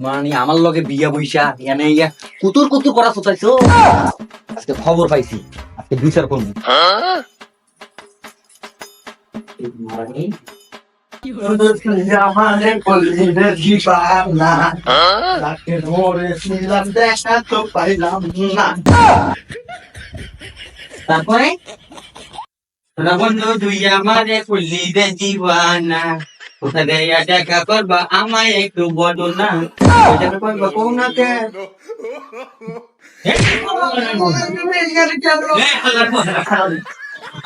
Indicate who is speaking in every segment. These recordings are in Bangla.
Speaker 1: মানে আমার লগে বিয়া বইসা এনে ইয়া কুতুর কুতুর করা সোচাইছো আজকে খবর পাইছি, আজকে বিচার করব। তারপরে? তোরা বন্ধু তুই আমারে ফুললি রে দেয়া দেখা করবা আমায় একটু বলো না। দেখা করবা কোন না কে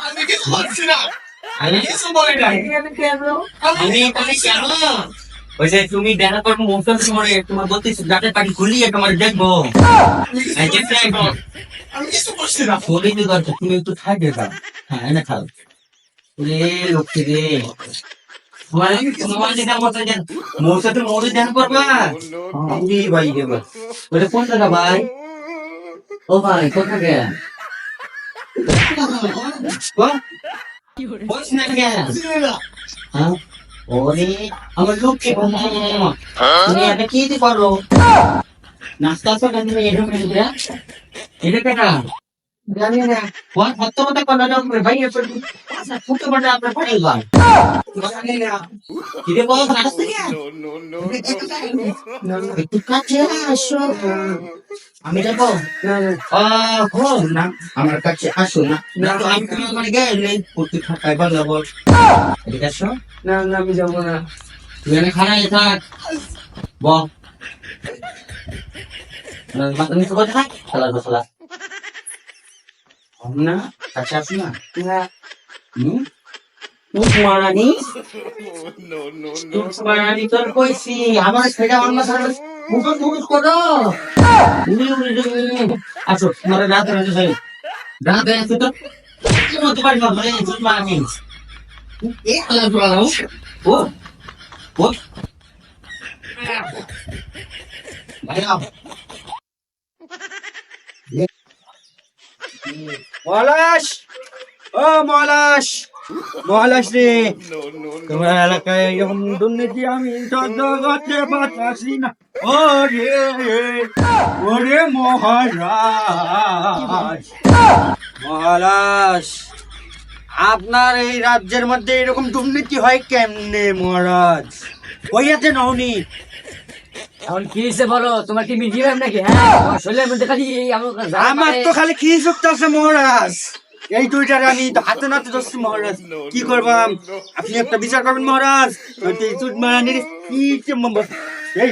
Speaker 2: আমি কিছু বলছি না।
Speaker 1: আমি
Speaker 2: কিছু বলি নাই।
Speaker 1: আমি কেন? ওই যে তুমি দেখা করব মৌসুম সময় তোমার বলতেছি যাতে পাখি খুলিয়ে তোমার দেখব। এই
Speaker 2: আমি কিছু বলছি না।
Speaker 1: বলি তো তুমি একটু খাইবে খাও হ্যাঁ এনে খাও রে লক্ষ্মী রে। মৌসা করবা? আমি ভাই দেব ওটা কোন জায়গা ভাই? ও ভাই কোথা গে বলছি না কেন? হ্যাঁ? ওরে আমার লক্ষ্মী তুমি এটা কি করো? নাস্তা আসো তুমি এরকম এটা কেটা? জানি না। ভাই এরপর আচ্ছা ফুটো বড় আপনার পড়ে গেল আমি যাব না আমার কাছে আসো না না তো আমি তুমি গেলে প্রতি খাতায় ভালো ঠিক আছে
Speaker 2: না না আমি যাব না
Speaker 1: তুই এনে খানায় থাক বল মাথা নিচু করে থাক খেলা খেলা না কাছে আসি না হুম মারানি মারানি তোর কইছি আমার সেটা অন্য সারা মুখত মুখত করো। আসো তোমার রাত রাত যাই। রাত আছে তো কি মতো পারি না মানে মারানি এ আলা ও। ও ভাইয়া
Speaker 2: ও মহালাস তোমার এলাকায় এরকম দুর্নীতি আমি সহ্য করতে পারছি না। ও ওরে মহারাজ। মহালাস আপনার এই রাজ্যের মধ্যে এরকম দুর্নীতি হয় কেমনে মহারাজ? কইয়াছে নওনি
Speaker 3: এখন কি হয়েছে বলো? তোমার কি মিডিয়াম নাকি? হ্যাঁ তোমার শরীরের মধ্যে খালি আমার
Speaker 2: তো খালি কি যুক্ত আছে মহারাজ। এই দুইটারে আমি হাতে নাতে ধরছি মহারাজ। কি করবাম আপনি একটা বিচার করবেন মহারাজ। এই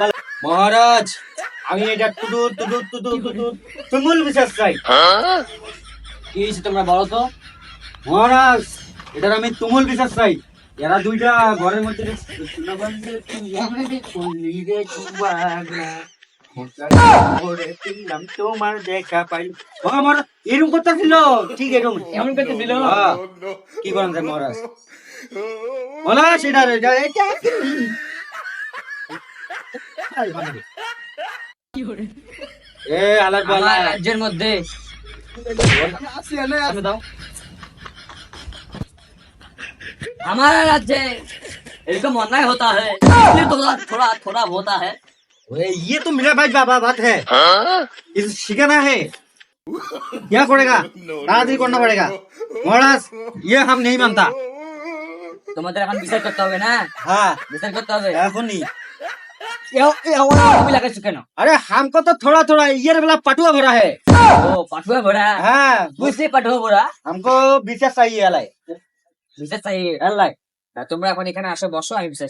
Speaker 2: পালা। মহারাজ আমি এটা তুদু তুদু তুদু তুদু তুমুল বিচার চাই।
Speaker 3: কি হয়েছে তোমরা বলো তো?
Speaker 2: মহারাজ এটার আমি তুমুল বিচার চাই। এরা দুইটা ঘরের মধ্যে যে সোনাগঞ্জে তুই আমারে করলি রে কুবাগা। ওরে পিলাম তোমার দেখা পাই ও আমার এরকম কথা ছিল ঠিক এরকম
Speaker 3: এমন করতে দিল
Speaker 2: হ্যাঁ। কি করেন যায় মহারাজ মহারাজ এটা এটা এটা এ আলার
Speaker 3: আমার
Speaker 2: বালা
Speaker 3: রাজ্যের মধ্যে তুমি দাও हमारा राज्य एकदम अन्याय होता है इसलिए तो थोड़ा थोड़ा थोड़ा होता है
Speaker 2: ओए, ये तो मेरा भाई बाबा बात है इसे सिखाना है क्या करेगा दादी करना पड़ेगा महाराज ये हम नहीं मानता
Speaker 3: তোমাদের এখন বিচার করতে হবে না
Speaker 2: हाँ
Speaker 3: বিচার করতে হবে
Speaker 2: एखुनी
Speaker 3: এ- এ আমার তুমি লাগাইছো কেন
Speaker 2: अरे हमको तो थोड़ा थोड़ा ये वाला पटुआ भरा है
Speaker 3: ও পাঠুয়া ভরা
Speaker 2: हाँ
Speaker 3: বুঝতে পাঠুয়া ভরা
Speaker 2: हमको विशेष चाहिए अलाई
Speaker 3: বিচার চাই আল্লাহ তা তোমরা এখন এখানে আসো বসো আমি বিচার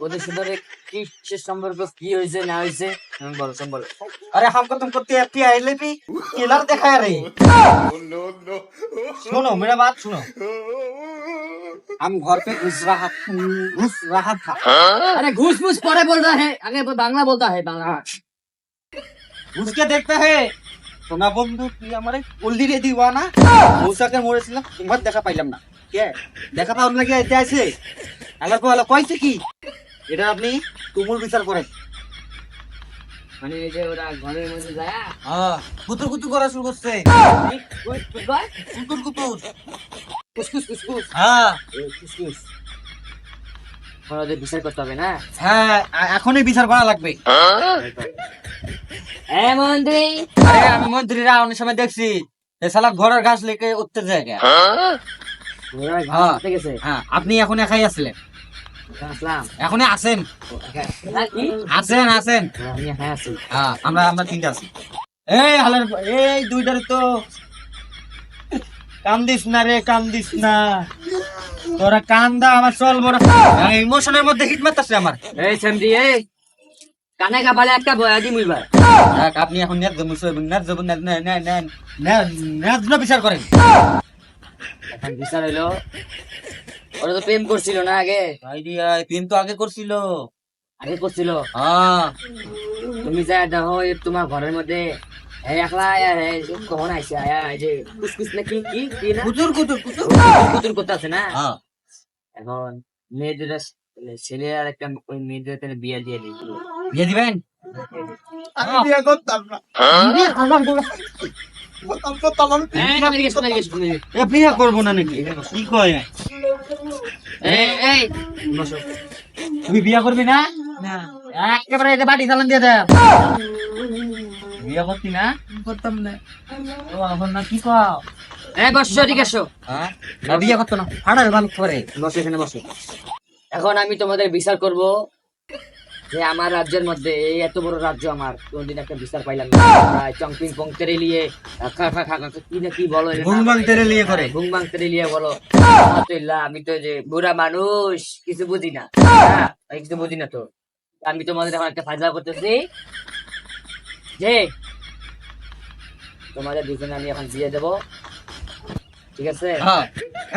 Speaker 3: ওদের সাথে কি সে সম্পর্ক কি হয়েছে না হয়েছে আমি বলো সব বলো
Speaker 2: अरे हमको तुमको तेती आइले भी किलर देखा रे सुनो मेरा बात सुनो हम घर पे घुस रहा घुस रहा था
Speaker 3: अरे घूस फूस परे बोल रहा है आगे वो बांग्ला बोलता है बांग्ला
Speaker 2: घुस के देखते हैं সোনা বন্ধু তুই আমার বললি রে দিবা না মৌসাকে মরেছিলাম তোমার দেখা পাইলাম না কে দেখা পাওয়ার লাগে এতে আছে আলাপ আলাপ কইছে কি এটা আপনি তুমুল বিচার করেন।
Speaker 3: মানে এই যে ওরা ঘরের মধ্যে যায়
Speaker 2: হ্যাঁ? কুতুর কুতুর করা শুরু করছে।
Speaker 3: ওই কি কয়?
Speaker 2: কুতুর কুতুর
Speaker 3: কুসকুস কুসকুস।
Speaker 2: হ্যাঁ।
Speaker 3: কুসকুস। ওদের বিচার করতে হবে না?
Speaker 2: হ্যাঁ এখনই বিচার করা লাগবে।
Speaker 3: মন্ত্রী।
Speaker 2: আমি মন্ত্রীরা অনেক সময় দেখছি ঘরের গাছ লেকে উঠতে যায় হ্যাঁ। হ্যাঁ আপনি এখন একাই আসলেন এখনই আছেন
Speaker 3: হ্যাঁ?
Speaker 2: আছেন আছেন
Speaker 3: হ্যাঁ
Speaker 2: হ্যাঁ আমরা আমরা তিনটা আছি। এই হালার এই দুইটার তো কান্দিস না রে কান্দিস না। তোরা কান্দা আমার চল বড়। ইমোশনের মধ্যে হিট মারতাছে আমার।
Speaker 3: এই সেমডি এই। কানে কাপালে একটা বয়া দি মুইবার
Speaker 2: আপনি এখন নেট জমুস net জমুন net net net net net বিচার করেন।
Speaker 3: এখন বিচার হইল। ওরা তো প্রেম করছিল না আগে?
Speaker 2: আইডিয়া প্রেম তো আগে করছিল।
Speaker 3: আগে করছিল?
Speaker 2: হ্যাঁ।
Speaker 3: তুমি যা দেখো তোমার ঘরের মধ্যে এই একলা কখন আইছে আয়া এই যে কুসকুস না কি কি না? করতে আছে না?
Speaker 2: হ্যাঁ।
Speaker 3: এখন মেয়ে দুটা ছেলে আর একটা ওই মেয়ে দুটা বিয়ে দিয়ে দিই
Speaker 2: বিয়ে দিবেন?
Speaker 1: আমি বিয়ে করতাম না।
Speaker 3: তুমি
Speaker 2: এ বিয়ে করব না নাকি? কি কয়?
Speaker 3: এই এই। বসো
Speaker 2: তুই বিয়ে করবি না?
Speaker 3: না।
Speaker 2: একেবারে এটা বাড়ি চালান দিয়ে দে বিয়ে করতি না?
Speaker 1: করতাম না।
Speaker 2: ও এখন না কি কও?
Speaker 3: ঠিক আছে
Speaker 2: হ্যাঁ? না বিয়ে করতো না। ফাড়ার ভালো করে।
Speaker 3: বসো এখানে বসো। এখন আমি তোমাদের বিচার করব। যে আমার রাজ্যের মধ্যে এই এত বড় রাজ্য আমার। কোনদিন একটা বিচার পাইলাম না। চংপিং পং তেরে লিয়ে কি না কি বলো?
Speaker 2: গুংবাং তেরে লিয়ে করে।
Speaker 3: গুংবাং তেরে লিয়ে বলো। আলহামদুলিল্লাহ, আমি তো যে বুড়া মানুষ কিছু বুঝি না। হ্যাঁ, কিছু বুঝি না তো। আমি তোমাদের এখন একটা ফায়দা করতেছি। যে তোমাদের দুজনে আমি এখন বিয়ে দেবো। ঠিক আছে?
Speaker 2: হ্যাঁ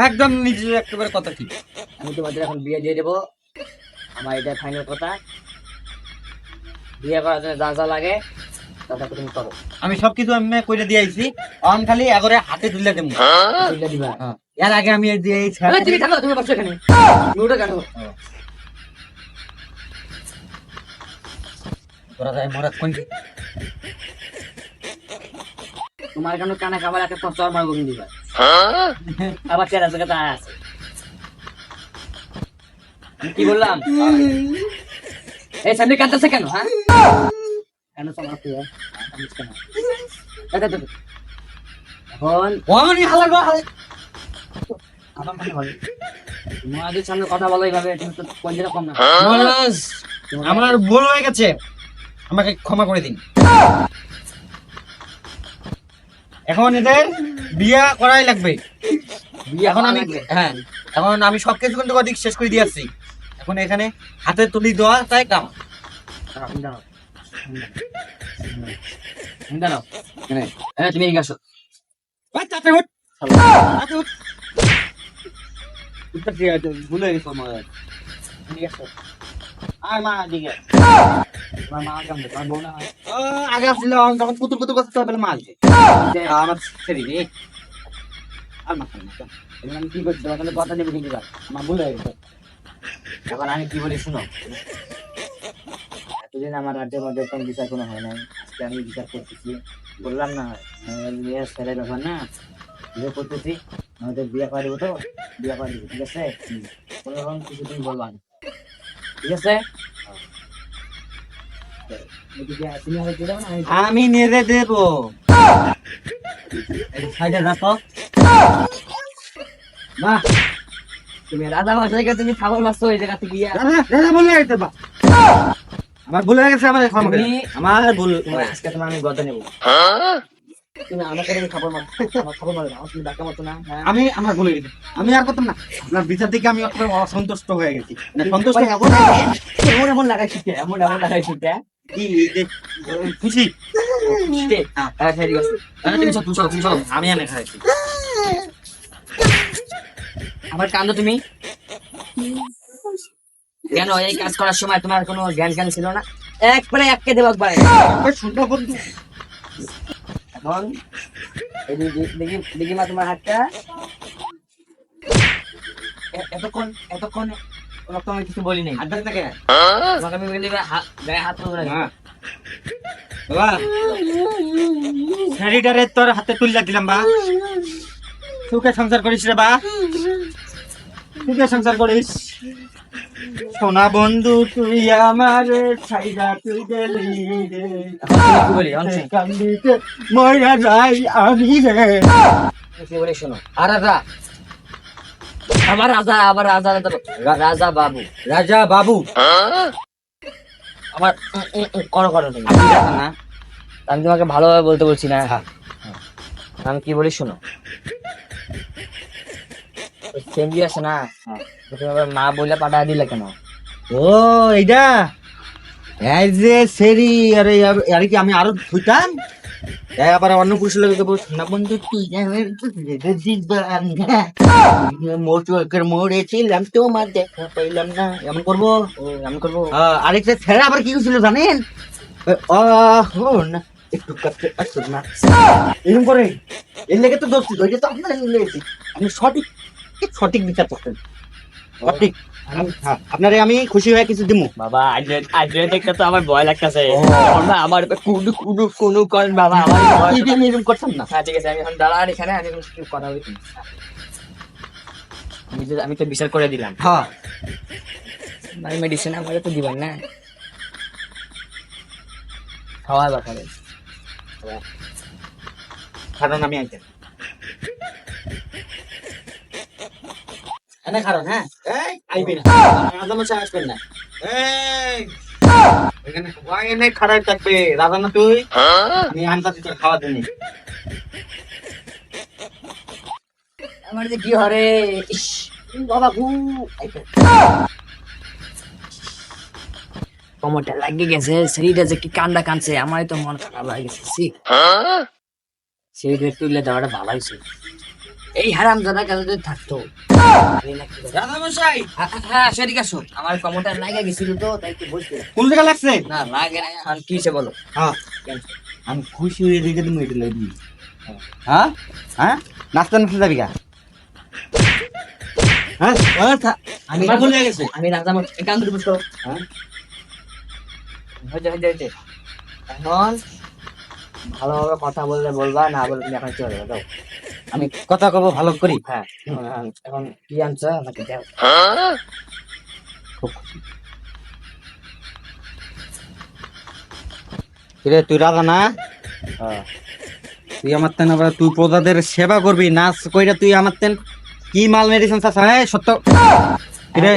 Speaker 2: একদম নিজে একেবারে কথা ঠিক।
Speaker 3: আমি তোমাদের এখন বিয়ে দিয়ে দেবো। আমার এটা ফাইনাল কথা। বিয়ে করার জন্য যা যা লাগে
Speaker 2: আমি সবকিছু আমি কইরে দিয়ে আইছি। অন খালি এগরে হাতে তুলে দেবো
Speaker 3: তুলে দিবা।
Speaker 2: হ্যাঁ। এর আগে আমি এই যে এই ছা-
Speaker 3: এই, তুমি থাকো তুমি বসো এখানে। তুমি উঠে কেন?
Speaker 2: তোরা যায় মরা কোন
Speaker 3: তোমার কেন কানে খাবার একটা চর মারবো কিন্তু দিবা? আবার চেরা জায়গা তা আছে। কি বললাম? এই সামনে কাঁদতেছে কেন হ্যাঁ? কেন সমস্যা। এখন
Speaker 2: হালার গো
Speaker 3: আমার তোমাদের সামনে কথা বলো এইভাবে তুমি তো কোন কম না।
Speaker 2: আমার ভুল হয়ে গেছে। আমাকে ক্ষমা করে দিন। এখন এদের বিয়া করাই লাগবে।
Speaker 3: বিয়ে
Speaker 2: এখন আমি হ্যাঁ এখন আমি সব কিছু কিন্তু অধিক শেষ করে দিয়ে আসছি। এখন এখানে হাতে তুলি দেওয়া তাই কাম।
Speaker 3: দাঁড়াও, দাঁড়াও। তুমি এদিকে আসো।
Speaker 2: ভুলে গেছো আমার।
Speaker 3: হয়?
Speaker 2: আগে আসছিল, যখন কুতুর কুতুর করতে তখন মাল আমার ছেড়ে দে। আর মাথা না,
Speaker 3: আমি কি করছি? কথা নেব কিন্তু আমার ভুল গেছে। এখন আমি কি বলি শুনো এতদিন আমার রাজ্যের মধ্যে কোনো বিচার কোনো হয় নাই। আজকে আমি বিচার করতেছি। বললাম না আমার বিয়ে ছেলে ব্যাপার না। বিয়ে করতেছি আমাদের বিয়ে করে দেবো তো। বিয়ে করে দেবো ঠিক আছে? কোনো রকম কিছু তুমি বলবা না। ঠিক আছে? আমি
Speaker 2: নেড়ে দেব। সাইডে রাখো।
Speaker 3: না তুমি রাধা ভাষাকে তুমি খাবার মারছো এই জায়গা থেকে। গিয়া
Speaker 2: দাদা দাদা ভুল হয়ে গেছে বা। আমার ভুল হয়ে গেছে আমার আমার ভুল
Speaker 3: আজকে তোমার আমি গত নেব। তুমি আমাকে খাবার মারছো আমার খাবার মারো আমার তুমি ডাকা মতো না হ্যাঁ?
Speaker 2: আমি আমার ভুল হয়ে আমি আর করতাম না। আপনার বিচার থেকে আমি অসন্তুষ্ট হয়ে গেছি। সন্তুষ্ট
Speaker 3: এমন এমন এমন লাগাইছি এমন এমন লাগাইছি
Speaker 2: খুশি?
Speaker 3: আচ্ছা।
Speaker 2: আমি এনে খাইছি।
Speaker 3: আমার কান্দো তুমি? কেন এই কাজ করার সময় তোমার কোনো জ্ঞান জ্ঞান ছিল না? একবারে এককে দেবো একবারে।
Speaker 2: শুনতে বন্ধু
Speaker 3: এখন দেখি মা তোমার হাতটা। এতক্ষণ এতক্ষণ কিছু বলি নাই।
Speaker 2: হাত ধরে থাকে
Speaker 3: তোমাকে আমি বলি হাত গায়ে হাত তুলবে
Speaker 2: বাবা শাড়িটারে তোর হাতে তুললা দিলাম বা সুখে সংসার করিস রে বা সুখে সংসার করিস। সোনা বন্ধু তুই আমার ছাইরা তুই গেলি রে। কান্দিতে মরা যাই আমি রে।
Speaker 3: বলি শোনো আর রাজা। আবার রাজা আবার রাজা রাজা বাবু।
Speaker 2: রাজা বাবু।
Speaker 3: আমার করো করো তুমি।
Speaker 2: না।
Speaker 3: আমি তোমাকে ভালোভাবে বলতে বলছি না।
Speaker 2: হ্যাঁ।
Speaker 3: আমি কি বলি শোনো। আছে না? মা বলে পাঠা দিলে কেন?
Speaker 2: ও এইটা এই যে সেরি আরে আর- আরে কি আমি আরও ধুইতাম এই আবার অন্য পুরুষের লোক না বন্ধু তুই মোটর মোড়েছিলাম তোমার দেখা পাইলাম না। এমন করব?
Speaker 3: ও আমি করব।
Speaker 2: আরেকটা ছেড়ে আবার কি করছিল জানেন? না একটু কাছে আসছো না। এরকম করে এর লেগে তো দোষ ছিল এটা তো আপনার আপনি সঠিক সঠিক বিচার করতেন সঠিক আমি- আপনারে আমি খুশি হয়ে কিছু দিমু।
Speaker 3: বাবা আজকে দেখতে তো আমার ভয় লাগতেছে। আমার কুনু কুনু কুনু করেন বাবা আমার
Speaker 2: এই আমি এরকম করতাম না?
Speaker 3: হ্যাঁ ঠিক আছে আমি এখন দাঁড়ান এখানে আমি কথা বলি আমি তো আমি তো বিচার করে দিলাম।
Speaker 2: হ্যাঁ।
Speaker 3: আমি মেডিসিন আমাকে তো দিবেন না। খাওয়া বাকারে
Speaker 2: কারণ আমি আইতেন এনে কারণ হ্যাঁ? এই, আইবি না। রাজা মশাই আসবেন না। এই, এখানে এনে থাকবে। রাজা না তুই? আমি আনতা তোর খাওয়া
Speaker 3: আমার যে কি হরে? বাবা গেছে শরীরটা যে কি কান্ডা কানছে আমারই তো মন খারাপ হয়ে গেছে। সি শরীরে তুললে দেওয়াটা ভালো হয়েছে। এই হারাম দাদা কাছে যদি থাকতো?
Speaker 2: মশাই
Speaker 3: হ্যাঁ, সেদিক আসো। আমার কমরটা লাগে গেছিল তো তাই একটু বসতে
Speaker 2: কোন জায়গা লাগছে?
Speaker 3: না লাগে না এখন কি বলো?
Speaker 2: হ্যাঁ। আমি খুশি হয়ে দেখে তুমি এটা লাগবি হ্যাঁ? হ্যাঁ? নাস্তা নাস্তা যাবি গা। হ্যাঁ
Speaker 3: আমি
Speaker 2: ভুল হয়ে গেছে।
Speaker 3: রাজা বসো
Speaker 2: হ্যাঁ?
Speaker 3: এখন ভালোভাবে কথা বললে বলবা না বলে তুমি এখন চলে যাও।
Speaker 2: আমি কথা কব ভালো করি।
Speaker 3: হ্যাঁ এখন কি আনছো? আমাকে দাও।
Speaker 2: খুব খুশি। কিরে তুই রাজা না?
Speaker 3: হ্যাঁ।
Speaker 2: তুই আমার তেন আবার তুই প্রজাদের সেবা করবি নাচ কইরা তুই আমার তেন কি মাল মেডিসিন চাষা হ্যাঁ সত্য। কিরে?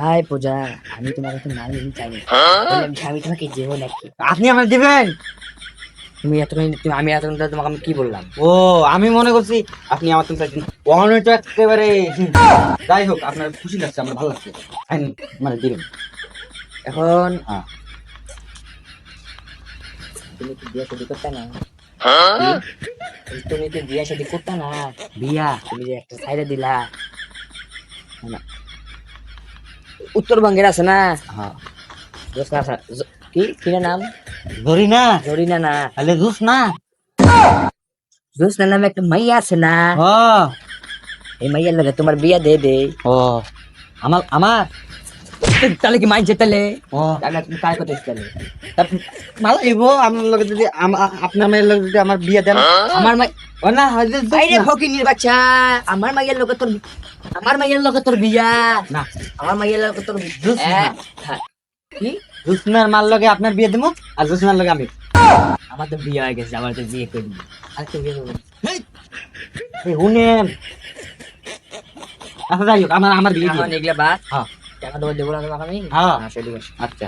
Speaker 3: হাই পূজা আমি তোমার কাছে মাল নিতে চাই না। আমি তোমাকে যেও নাকি?
Speaker 2: আপনি আমার দিবেন?
Speaker 3: তুমি আমি তোমাকে আমি কি বললাম?
Speaker 2: ও আমি মনে করছি আপনি আমার তুমি চাইছেন তো একেবারে। যাই হোক আপনার খুশি লাগছে আমার ভালো লাগছে। মানে দিবেন
Speaker 3: এখন
Speaker 2: হ্যাঁ।
Speaker 3: তুমি কি বিয়ে শাদী করতে না? তুমি কি বিয়ে শাদী করতে না? বিয়া। তুমি যে একটা সাইডে দিলা। উত্তরবঙ্গের আছে না?
Speaker 2: হ্যাঁ।
Speaker 3: জ- কি? কিনা নাম?
Speaker 2: ধরি না
Speaker 3: জরিনা না।
Speaker 2: তাহলে জুস না?
Speaker 3: জোসনা নামে একটা মাইয়া আছে না।
Speaker 2: ও।
Speaker 3: এই মাইয়ার লাগে তোমার বিয়া দে দে।
Speaker 2: ও। আমার আমার।
Speaker 3: তাহলে কি মাইছে তাহলে
Speaker 2: ও।
Speaker 3: তাহলে তুমি কার কথা তাহলে
Speaker 2: ভালো হইব আপনার লগে যদি আপনার মেয়ের লগে যদি আমার বিয়ে দেন।
Speaker 3: আমার মাই
Speaker 2: ও না হয়তো জুস
Speaker 3: বাইরে
Speaker 2: না।
Speaker 3: ফকিনির বাচ্চা আমার মাইয়ের লগে তোর আমার মাইয়ের লগে তোর বিয়া।
Speaker 2: না।
Speaker 3: আমার মাইয়ের লগে তোর
Speaker 2: জোস না।
Speaker 3: হ্যাঁ, হ্যাঁ। কি?
Speaker 2: জুসনার মাল লগে আপনার বিয়ে দেবো আর জুসনার লগে আমি।
Speaker 3: আমার তো বিয়ে হয়ে গেছে আমার তো বিয়ে করি আর তো বিয়ে
Speaker 2: এই শুনেন আচ্ছা যাই হোক আমার আমার বিয়ে দিয়ে
Speaker 3: এগুলা বাদ।
Speaker 2: হ্যাঁ।
Speaker 3: টাকা দেবো দেবো না আমি?
Speaker 2: হ্যাঁ।
Speaker 3: হ্যাঁ,
Speaker 2: আচ্ছা।